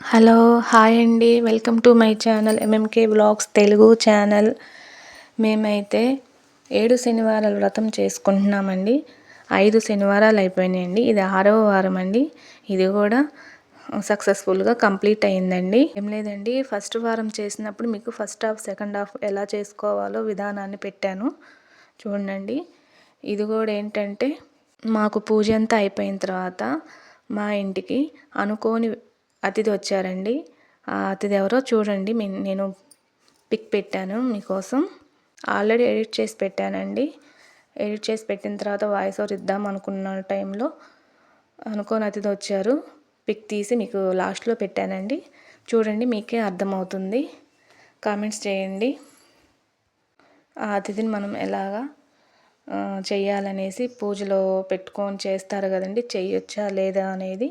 Hello hi అండి. Welcome to my channel MMK blogs Telugu channel. మేమైతే ఏడు శనివారాల వ్రతం చేసుకుంటున్నామండి. ఐదు శనివారాలు అయిపోయినాయండి. ఇది ఆరవ వారం అండి. ఇది కూడా సక్సెస్ఫుల్గా కంప్లీట్ అయిందండి ఏం లేదండి. ఫస్ట్ వారం చేసినప్పుడు మీకు ఫస్ట్ హాఫ్ సెకండ్ హాఫ్ ఎలా చేసుకోవాలో విధానాన్ని పెట్టాను. చూడండి. ఇది కూడా ఏంటంటే మాకు పూజ అంతా అయిపోయిన తర్వాత మా ఇంటికి అనుకోని అతిథి వచ్చారండి. ఆ అతిథి ఎవరో చూడండి. నేను పిక్ పెట్టాను మీకోసం. ఆల్రెడీ ఎడిట్ చేసి పెట్టానండి. ఎడిట్ చేసి పెట్టిన తర్వాత వాయిస్ ఓవర్ ఇద్దాం అనుకున్న టైంలో అనుకోని అతిథి వచ్చారు. పిక్ తీసి మీకు లాస్ట్లో పెట్టానండి. చూడండి మీకే అర్థమవుతుంది. కామెంట్స్ చేయండి. ఆ అతిథిని మనం ఎలాగా చేయాలనేసి పూజలో పెట్టుకొని చేస్తారు కదండి. చేయొచ్చా లేదా అనేది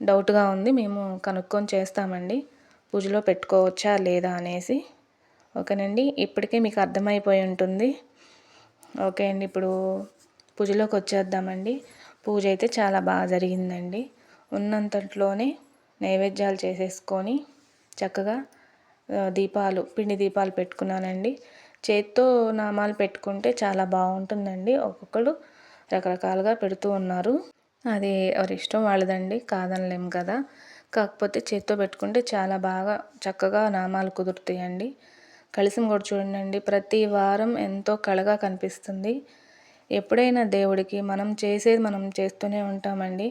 డౌట్గా ఉంది. మేము కనుక్కొని చేస్తామండి. పూజలో పెట్టుకోవచ్చా లేదా అనేసి. ఓకేనండి. ఇప్పటికే మీకు అర్థమైపోయి ఉంటుంది. ఓకే అండి. ఇప్పుడు పూజలోకి వచ్చేద్దామండి. పూజ అయితే చాలా బాగా జరిగిందండి. ఉన్నంతట్లోనే నైవేద్యాలు చేసేసుకొని చక్కగా దీపాలు పిండి దీపాలు పెట్టుకున్నానండి. చేత్తో నామాలు పెట్టుకుంటే చాలా బాగుంటుందండి. ఒక్కొక్కరు రకరకాలుగా పెడుతూ ఉన్నారు. అది ఎవరి ఇష్టం వాళ్ళదండి కాదనలేం కదా. కాకపోతే చేత్తో పెట్టుకుంటే చాలా బాగా చక్కగా నామాలు కుదురుతాయండి. కలిసం కూడా చూడండి ప్రతి వారం ఎంతో కళగా కనిపిస్తుంది. ఎప్పుడైనా దేవుడికి మనం చేసేది మనం చేస్తూనే ఉంటామండి.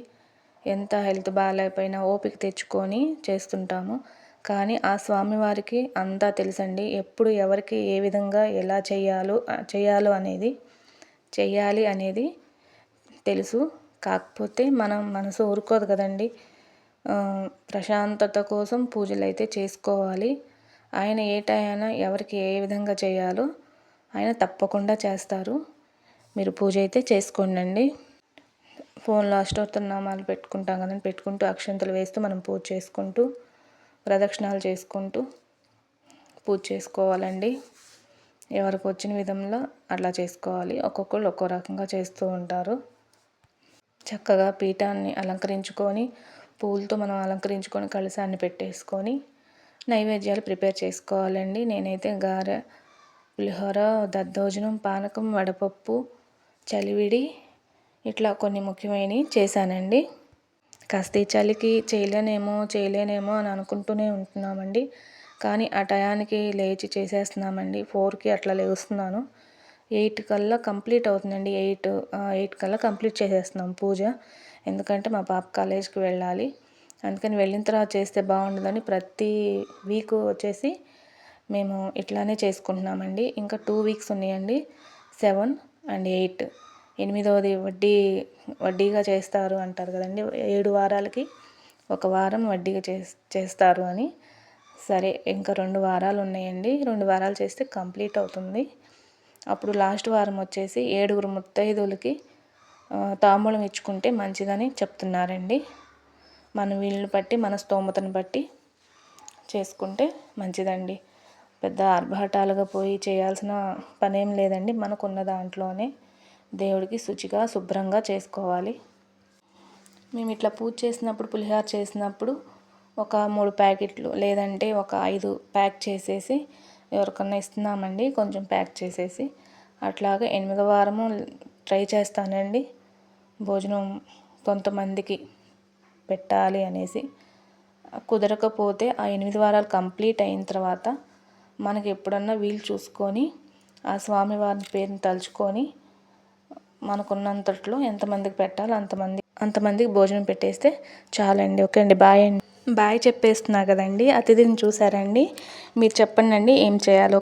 ఎంత హెల్త్ బాగాలేకపోయినా ఓపిక తెచ్చుకొని చేస్తుంటాము. కానీ ఆ స్వామివారికి అంతా తెలుసండి ఎప్పుడు ఎవరికి ఏ విధంగా ఎలా చేయాలో చేయాలో అనేది చెయ్యాలి అనేది తెలుసు. కాకపోతే మనం మనసు ఊరుకోదు కదండి. ప్రశాంతత కోసం పూజలు అయితే చేసుకోవాలి. ఆయన ఏ టైం ఎవరికి ఏ విధంగా చేయాలో ఆయన తప్పకుండా చేస్తారు. మీరు పూజ అయితే చేసుకోండి ఫోన్లో అష్టోత్తరనామాలు పెట్టుకుంటాం కదండి. పెట్టుకుంటూ అక్షంతలు వేస్తూ మనం పూజ చేసుకుంటూ ప్రదక్షిణాలు చేసుకుంటూ పూజ చేసుకోవాలండి. ఎవరికి వచ్చిన విధంలో అట్లా చేసుకోవాలి. ఒక్కొక్కళ్ళు ఒక్కో రకంగా చేస్తూ ఉంటారు. చక్కగా పీఠాన్ని అలంకరించుకొని పూలతో మనం అలంకరించుకొని కలశాన్ని పెట్టేసుకొని నైవేద్యాలు ప్రిపేర్ చేసుకోవాలండి. నేనైతే గారె పులిహోర దద్దోజనం పానకం వడపప్పు చలివిడి ఇట్లా కొన్ని ముఖ్యమైనవి చేశానండి. కాస్త ఈ చలికి చేయలేనేమో చేయలేనేమో అని అనుకుంటూనే ఉంటున్నామండి. కానీ ఆ టయానికి లేచి చేసేస్తున్నామండి. ఫోర్కి అట్లా లేస్తున్నాను. ఎయిట్ కల్లా కంప్లీట్ అవుతుందండి. ఎయిట్ ఎయిట్ కల్లా కంప్లీట్ చేసేస్తున్నాం పూజ. ఎందుకంటే మా పాప కాలేజ్కి వెళ్ళాలి. అందుకని వెళ్ళిన తర్వాత చేస్తే బాగుండదని ప్రతి వీక్ వచ్చేసి మేము ఇట్లానే చేసుకుంటున్నామండి. ఇంకా టూ వీక్స్ ఉన్నాయండి. సెవెన్ అండ్ ఎయిట్ ఎనిమిదవది వడ్డీ వడ్డీగా చేస్తారు అంటారు కదండి. ఏడు వారాలకి ఒక వారం వడ్డీగా చేస్తారు అని. సరే ఇంకా రెండు వారాలు ఉన్నాయండి. రెండు వారాలు చేస్తే కంప్లీట్ అవుతుంది. అప్పుడు లాస్ట్ వారం వచ్చేసి ఏడుగురు ముత్తైదులకి తాంబూలం ఇచ్చుకుంటే మంచిదని చెప్తున్నారండి. మన వీళ్ళని బట్టి మన స్తోమతను బట్టి చేసుకుంటే మంచిదండి. పెద్ద ఆర్భాటాలుగా పోయి చేయాల్సిన పనేం లేదండి. మనకున్న దాంట్లోనే దేవుడికి శుచిగా శుభ్రంగా చేసుకోవాలి. మేము ఇట్లా పూజ చేసినప్పుడు పులిహార చేసినప్పుడు ఒక మూడు ప్యాకెట్లు లేదంటే ఒక ఐదు ప్యాక్ చేసేసి ఎవరికన్నా ఇస్తున్నామండి కొంచెం ప్యాక్ చేసేసి. అట్లాగే ఎనిమిదో వారము ట్రై చేస్తానండి. భోజనం కొంతమందికి పెట్టాలి అనేసి. కుదరకపోతే ఆ ఎనిమిది వారాలు కంప్లీట్ అయిన తర్వాత మనకి ఎప్పుడన్నా వీలు చూసుకొని ఆ స్వామివారి పేరుని తలుచుకొని మనకున్నంతట్లో ఎంతమందికి పెట్టాలో అంతమంది అంతమందికి భోజనం పెట్టేస్తే చాలండి. ఓకే అండి బాయ్ అండి. బాయ్ చెప్పేస్తున్నా కదండి. అతిథిని చూసారండి మీరు చెప్పండి అండి ఏం చేయాలో.